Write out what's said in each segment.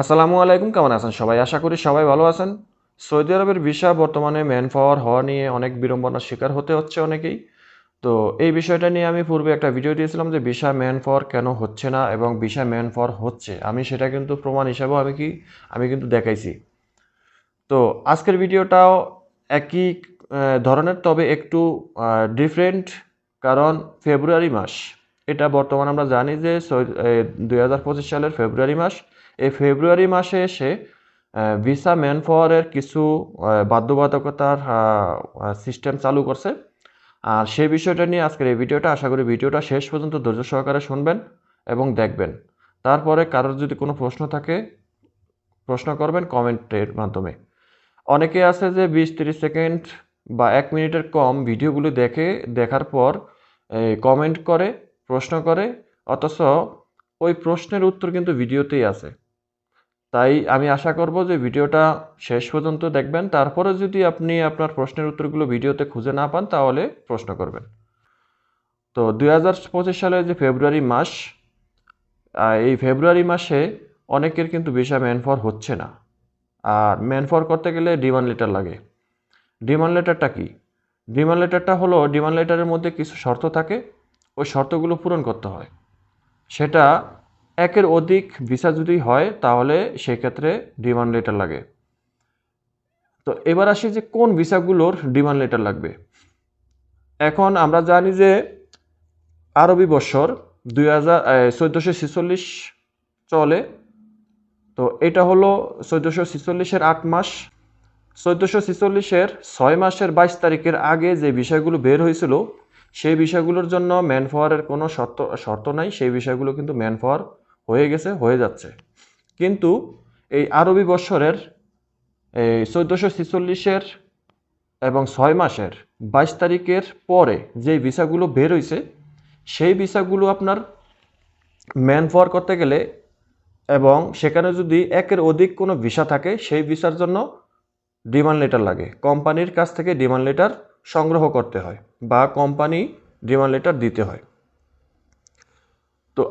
আসসালামু আলাইকুম, কেমন আছেন সবাই? আশা করি সবাই ভালো আছেন। সৌদি আরবের ভিসা বর্তমানে ম্যান পাওয়ার হওয়া নিয়ে অনেক বিড়ম্বনার শিকার হতে হচ্ছে অনেকেই। তো এই বিষয়টা নিয়ে আমি পূর্বে একটা ভিডিও দিয়েছিলাম যে ভিসা ম্যান পাওয়ার কেন হচ্ছে না এবং ভিসা ম্যান পাওয়ার হচ্ছে। আমি সেটা কিন্তু প্রমাণ হিসাবেও আমি কি, আমি কিন্তু দেখাইছি। তো আজকের ভিডিওটাও একই ধরনের, তবে একটু ডিফারেন্ট কারণ ফেব্রুয়ারি মাস। এটা বর্তমানে আমরা জানি যে দুই হাজার পঁচিশ সালের ফেব্রুয়ারি মাস। এই ফেব্রুয়ারি মাসে এসে ভিসা ম্যান পাওয়ারের কিছু বাধ্যবাধকতার সিস্টেম চালু করছে। আর সেই বিষয়টা নিয়ে আজকের এই ভিডিওটা, আশা করি ভিডিওটা শেষ পর্যন্ত ধৈর্য সহকারে শুনবেন এবং দেখবেন। তারপরে কারোর যদি কোনো প্রশ্ন থাকে, প্রশ্ন করবেন কমেন্টের মাধ্যমে। অনেকে আছে যে বিশ তিরিশ সেকেন্ড বা এক মিনিটের কম ভিডিওগুলো দেখে, দেখার পর কমেন্ট করে, প্রশ্ন করে, অথচ ওই প্রশ্নের উত্তর কিন্তু ভিডিওতেই আছে। তাই আমি আশা করব যে ভিডিওটা শেষ পর্যন্ত দেখবেন। তারপরে যদি আপনি আপনার প্রশ্নের উত্তরগুলো ভিডিওতে খুঁজে না পান, তাহলে প্রশ্ন করবেন। তো দুই সালের যে ফেব্রুয়ারি মাস এই ফেব্রুয়ারি মাসে অনেকের কিন্তু ভিসা ম্যানফর হচ্ছে না। আর ম্যানফর করতে গেলে ডিমান্ড লেটার লাগে। ডিমান্ড লেটারটা কি? ডিমান্ড লেটারটা হলো, ডিমান্ড লেটারের মধ্যে কিছু শর্ত থাকে। ওই শর্তগুলো পূরণ করতে হয়। সেটা একের অধিক ভিসা যদি হয়, তাহলে সেক্ষেত্রে ডিমান্ড লেটার লাগে। তো এবার আসি যে কোন ভিসাগুলোর ডিমান্ড লেটার লাগবে। এখন আমরা জানি যে আরবি বৎসর দুই হাজার চোদ্দোশো ছেচল্লিশ চলে। তো এটা হলো চোদ্দোশো ছেচল্লিশের আট মাস। চোদ্দোশো ছেচল্লিশের ছয় মাসের বাইশ তারিখের আগে যে বিষয়গুলো বের হয়েছিল, সেই বিষয়গুলোর জন্য ম্যান পাওয়ারের কোনো শর্ত শর্ত নাই। সেই বিষয়গুলো কিন্তু ম্যান পাওয়ার হয়ে গেছে, হয়ে যাচ্ছে। কিন্তু এই আরবি বৎসরের এই চোদ্দোশো ছেচল্লিশের এবং ছয় মাসের বাইশ তারিখের পরে যে ভিসাগুলো বের হয়েছে সেই ভিসাগুলো আপনার ম্যান পাওয়ার করতে গেলে এবং সেখানে যদি একের অধিক কোনো ভিসা থাকে, সেই ভিসার জন্য ডিমান্ড লেটার লাগে। কোম্পানির কাছ থেকে ডিমান্ড লেটার সংগ্রহ করতে হয় বা কোম্পানি ডিমান্ড লেটার দিতে হয়। তো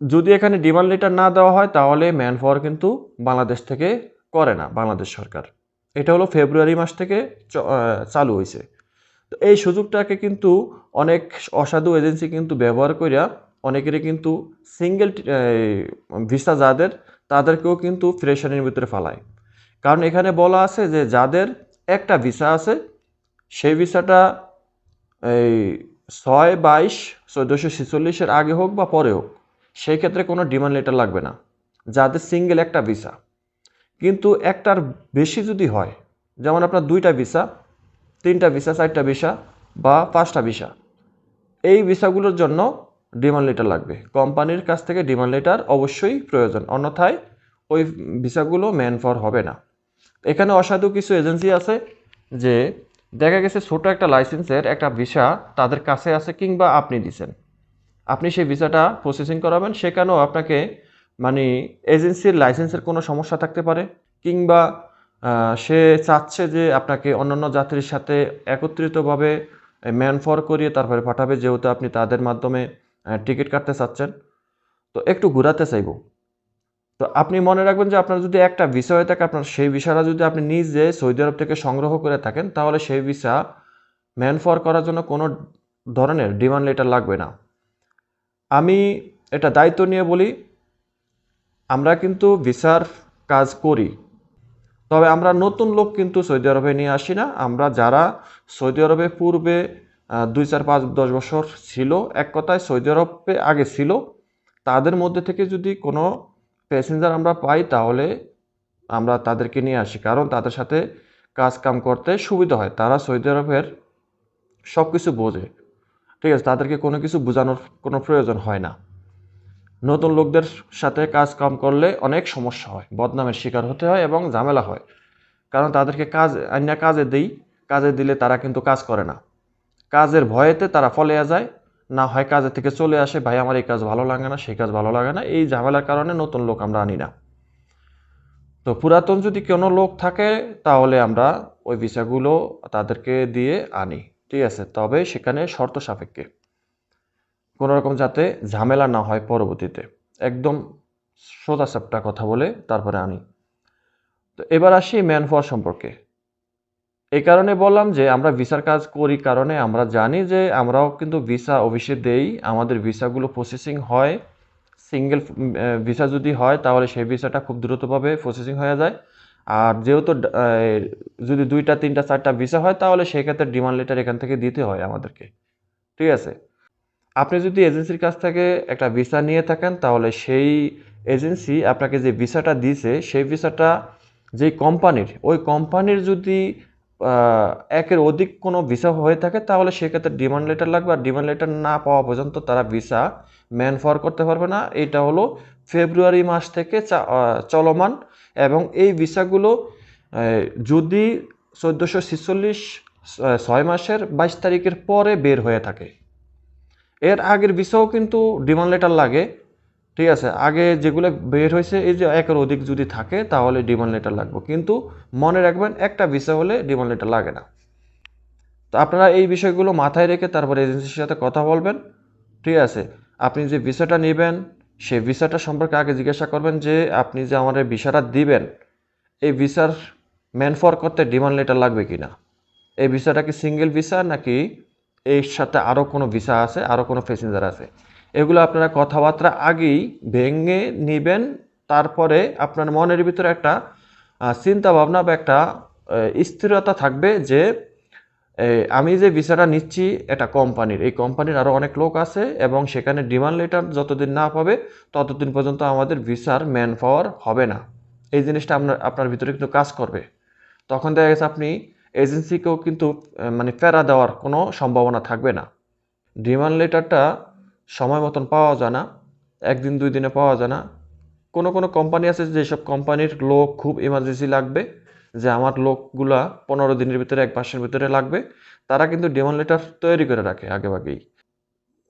যদি এখানে ডিমান্ড লেটার না দেওয়া হয়, তাহলে ম্যান পাওয়ার কিন্তু বাংলাদেশ থেকে করে না, বাংলাদেশ সরকার। এটা হলো ফেব্রুয়ারি মাস থেকে চালু হয়েছে। তো এই সুযোগটাকে কিন্তু অনেক অসাধু এজেন্সি কিন্তু ব্যবহার করিয়া অনেকেরই কিন্তু সিঙ্গেল ভিসা যাদের, তাদেরকেও কিন্তু ফ্রেশারির ভিতরে ফালায়। কারণ এখানে বলা আছে যে যাদের একটা ভিসা আছে, সেই ভিসাটা এই ছয় বাইশ, চোদ্দোশো ছেচল্লিশের আগে হোক বা পরে হোক সেই ক্ষেত্রে কোনো ডিমান্ড লেটার লাগবে না। যাদের সিঙ্গেল একটা ভিসা কিন্তু একটার বেশি যদি হয়, যেমন আপনার দুইটা ভিসা তিনটা ভিসা চারটা ভিসা বা পাঁচটা ভিসা এই ভিসাগুলোর জন্য ডিমান্ড লেটার লাগবে। কোম্পানির কাছ থেকে ডিমান্ড লেটার অবশ্যই প্রয়োজন, অন্যথায় ওই ভিসাগুলো ম্যান ফর হবে না। এখানে অসাধু কিছু এজেন্সি আছে যে দেখা গেছে ছোট একটা লাইসেন্সের একটা ভিসা তাদের কাছে আছে কিংবা আপনি দিছেন। আপনি সেই ভিসাটা প্রসেসিং করাবেন, সেখানেও আপনাকে মানে এজেন্সির লাইসেন্সের কোনো সমস্যা থাকতে পারে, কিংবা সে চাচ্ছে যে আপনাকে অন্যান্য যাত্রীর সাথে একত্রিতভাবে ম্যান ফর করিয়ে তারপরে পাঠাবে, যেহেতু আপনি তাদের মাধ্যমে টিকিট কাটতে চাচ্ছেন। তো একটু ঘোরাতে চাইব। তো আপনি মনে রাখবেন যে আপনার যদি একটা ভিসা হয়ে থাকে, আপনার সেই ভিসাটা যদি আপনি নিজে সৌদি আরব থেকে সংগ্রহ করে থাকেন, তাহলে সেই ভিসা ম্যান ফর করার জন্য কোনো ধরনের ডিমান্ড লেটার লাগবে না। আমি এটা দায়িত্ব নিয়ে বলি, আমরা কিন্তু ভিসার কাজ করি। তবে আমরা নতুন লোক কিন্তু সৌদি আরবে নিয়ে আসি না। আমরা যারা সৌদি আরবে পূর্বে দুই চার পাঁচ দশ বছর ছিল, এক কথায় সৌদি আরবে আগে ছিল, তাদের মধ্যে থেকে যদি কোনো প্যাসেঞ্জার আমরা পাই, তাহলে আমরা তাদেরকে নিয়ে আসি। কারণ তাদের সাথে কাজ কাম করতে সুবিধা হয়। তারা সৌদি আরবের সব কিছু বোঝে। ঠিক আছে, তাদেরকে কোনো কিছু বোঝানোর কোনো প্রয়োজন হয় না। নতুন লোকদের সাথে কাজ কাম করলে অনেক সমস্যা হয়, বদনামের শিকার হতে হয় এবং ঝামেলা হয়। কারণ তাদেরকে কাজ আইনা কাজে দেই, কাজে দিলে তারা কিন্তু কাজ করে না। কাজের ভয়েতে তারা ফলেয়া যায়, না হয় কাজের থেকে চলে আসে, ভাই, আমার এই কাজ ভালো লাগে না, সেই কাজ ভালো লাগে না। এই ঝামেলার কারণে নতুন লোক আমরা আনি না। তো পুরাতন যদি কোনো লোক থাকে, তাহলে আমরা ওই ভিসাগুলো তাদেরকে দিয়ে আনি। ঠিক আছে, তবে সেখানে শর্ত সাপেক্ষে। কোনো রকম যাতে ঝামেলা না হয় পরবর্তীতে। একদম সোজা সাপটা কথা বলে তারপরে আনি। তো এবার আসি ম্যান পাওয়ার সম্পর্কে। এই কারণে বললাম যে আমরা ভিসার কাজ করি কারণে আমরা জানি যে আমরাও কিন্তু ভিসা অফিসে দেই, আমাদের ভিসাগুলো প্রসেসিং হয়, সিঙ্গেল ভিসা যদি হয় তাহলে সেই ভিসাটা খুব দ্রুতভাবে প্রসেসিং হয়ে যায়। আর যেহেতু যদি দুইটা, তিনটা, চারটা ভিসা হয়, তাহলে সেক্ষেত্রে ডিমান্ড লেটার এখান থেকে দিতে হয় আমাদেরকে। ঠিক আছে? আপনি যদি এজেন্সির কাছ থেকে একটা ভিসা নিয়ে থাকেন, তাহলে সেই এজেন্সি আপনাকে যে ভিসাটা দিছে সেই ভিসাটা যেই কোম্পানির ওই কোম্পানির যদি একের অধিক কোনো ভিসা হয়ে থাকে, তাহলে সেক্ষেত্রে ডিমান্ড লেটার লাগবে। আর ডিমান্ড লেটার না পাওয়া পর্যন্ত তারা ভিসা ম্যান ফর করতে পারবে না। এটা হলো ফেব্রুয়ারি মাস থেকে চলমান এবং এই ভিসাগুলো যদি চোদ্দোশো ছিচল্লিশ ছয় মাসের বাইশ তারিখের পরে বের হয়ে থাকে। এর আগের ভিসাও কিন্তু ডিমান্ড লেটার লাগে, ঠিক আছে? আগে যেগুলো বের হয়েছে, এই যে একের অধিক যদি থাকে, তাহলে ডিমান্ড লেটার লাগবে। কিন্তু মনে রাখবেন, একটা ভিসা হলে ডিমান্ড লেটার লাগে না। তো আপনারা এই বিষয়গুলো মাথায় রেখে তারপর এজেন্সির সাথে কথা বলবেন, ঠিক আছে? আপনি যে ভিসাটা নেবেন সেই ভিসাটা সম্পর্কে আগে জিজ্ঞাসা করবেন যে আপনি যে আমাদের ভিসাটা দিবেন, এই ভিসার ম্যান ফর করতে ডিমান্ড লেটার লাগবে কি না এই ভিসাটা কি সিঙ্গেল ভিসা নাকি এর সাথে আরও কোনো ভিসা আছে আরও কোনো প্যাসেঞ্জার আছে? এগুলো আপনারা কথাবার্তা আগেই ভেঙে নেবেন, তারপরে আপনার মনের ভিতরে একটা চিন্তা ভাবনা বা একটা স্থিরতা থাকবে যে আমি যে ভিসাটা নিচ্ছি, এটা কোম্পানির। এই কোম্পানির আরও অনেক লোক আছে এবং সেখানে ডিমান্ড লেটার যতদিন না পাবে, ততদিন পর্যন্ত আমাদের ভিসার ম্যান পাওয়ার হবে না। এই জিনিসটা আপনার আপনার ভিতরে কিন্তু কাজ করবে। তখন দেখা গেছে আপনি এজেন্সিকেও কিন্তু মানে ফেরা দেওয়ার কোনো সম্ভাবনা থাকবে না। ডিমান্ড লেটারটা সময় মতন পাওয়া যায় না, একদিন, দুই দিনে পাওয়া যায় না। কোনো কোনো কোম্পানি আছে যেসব কোম্পানির লোক খুব ইমার্জেন্সি লাগবে যে আমার লোকগুলা পনেরো দিনের ভিতরে, এক মাসের ভিতরে লাগবে, তারা কিন্তু ডিমান্ড লেটার তৈরি করে রাখে আগেভাগেই।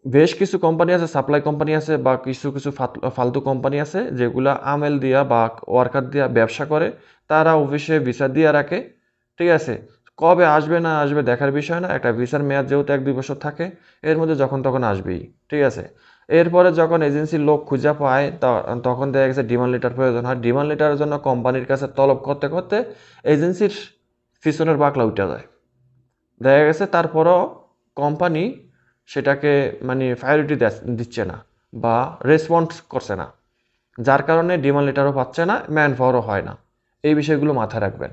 বেশ কিছু কোম্পানি আছে সাপ্লাই কোম্পানি আছে বা কিছু কিছু ফালতু কোম্পানি আছে যেগুলা আমেল দিয়া বা ওয়ার্কার দিয়া ব্যবসা করে, তারা অফিসে ভিসা দিয়ে রাখে, ঠিক আছে? কবে আসবে না আসবে দেখার বিষয় না, একটা ভিসার মেয়াদ যেহেতু এক দুই বছর থাকে, এর মধ্যে যখন তখন আসবেই, ঠিক আছে? এরপরে যখন এজেন্সির লোক খুঁজে পায় তখন দেখা গেছে ডিমান্ড লেটার প্রয়োজন। হয় ডিমান্ড লেটারের জন্য কোম্পানির কাছে তলব করতে করতে এজেন্সির পিছনের বাকলা উঠে যায়। দেখা গেছে তারপরও কোম্পানি সেটাকে মানে প্রায়োরিটি দিচ্ছে না বা রেসপন্স করছে না। যার কারণে ডিমান্ড লেটারও পাচ্ছে না ম্যান পাওয়ারও হয় না। এই বিষয়গুলো মাথায় রাখবেন।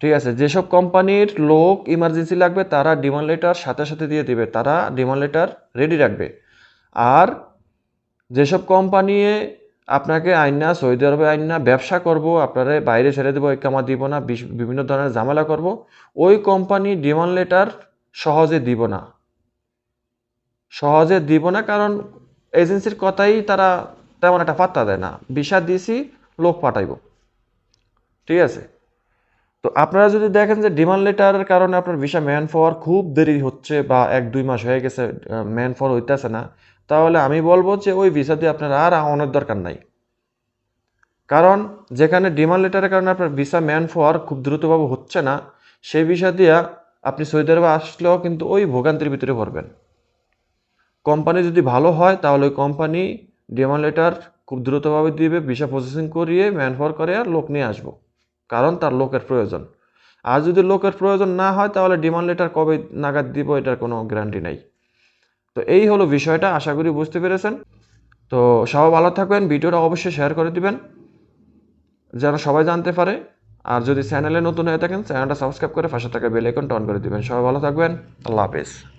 ঠিক আছে, যেসব কোম্পানির লোক ইমার্জেন্সি লাগবে, তারা ডিমান্ড লেটার সাথে সাথে দিয়ে দিবে। তারা ডিমান্ড লেটার রেডি রাখবে। আর যেসব কোম্পানি আপনাকে আইনা সৌদি আরবে আইনা ব্যবসা করব, আপনারা বাইরে ছেড়ে দেবো কামা দিব না বিভিন্ন ধরনের ঝামেলা করব, ওই কোম্পানি ডিমান্ড লেটার সহজে দিব না। সহজে দিব না কারণ এজেন্সির কথাই তারা তেমন একটা পাত্তা দেয় না। বিষা দিছি, লোক পাঠাইব। ঠিক আছে? তো আপনারা যদি দেখেন যে ডিমান্ড লেটারের কারণে আপনার ভিসা ম্যান পাওয়ার খুব দেরি হচ্ছে বা এক, দুই মাস হয়ে গেছে ম্যান পাওয়ার হইতেছে না, তাহলে আমি বলব যে ওই ভিসা দিয়ে আপনার আর আওয়ানোর দরকার নাই। কারণ যেখানে ডিমান্ড লেটারের কারণে আপনার ভিসা ম্যান পাওয়ার খুব দ্রুতভাবে হচ্ছে না, সেই ভিসা দিয়ে আপনি সৌদি আরবে আসলেও কিন্তু ওই ভোগান্তির ভিতরে পড়বেন। কোম্পানি যদি ভালো হয়, তাহলে ওই কোম্পানি ডিমান্ড লেটার খুব দ্রুতভাবে দিবে ভিসা প্রসেসিং করিয়ে ম্যান পাওয়ার করে আর লোক নিয়ে আসব। কারণ তার লোকের প্রয়োজন। আর যদি লোকের প্রয়োজন না হয়, তাহলে ডিমান্ড লেটার কবে নাগাদ দিব, এটার কোনো গ্যারান্টি নাই। তো এই হলো বিষয়টা, আশা করি বুঝতে পেরেছেন। তো সবাই ভালো থাকবেন, ভিডিওটা অবশ্যই শেয়ার করে দিবেন, যেন সবাই জানতে পারে। আর যদি চ্যানেলে নতুন হয়ে থাকেন চ্যানেলটা সাবস্ক্রাইব করে পাশে থাকা বেল আইকনটা অন করে দিবেন। সবাই ভালো থাকবেন, আল্লাহ হাফেজ।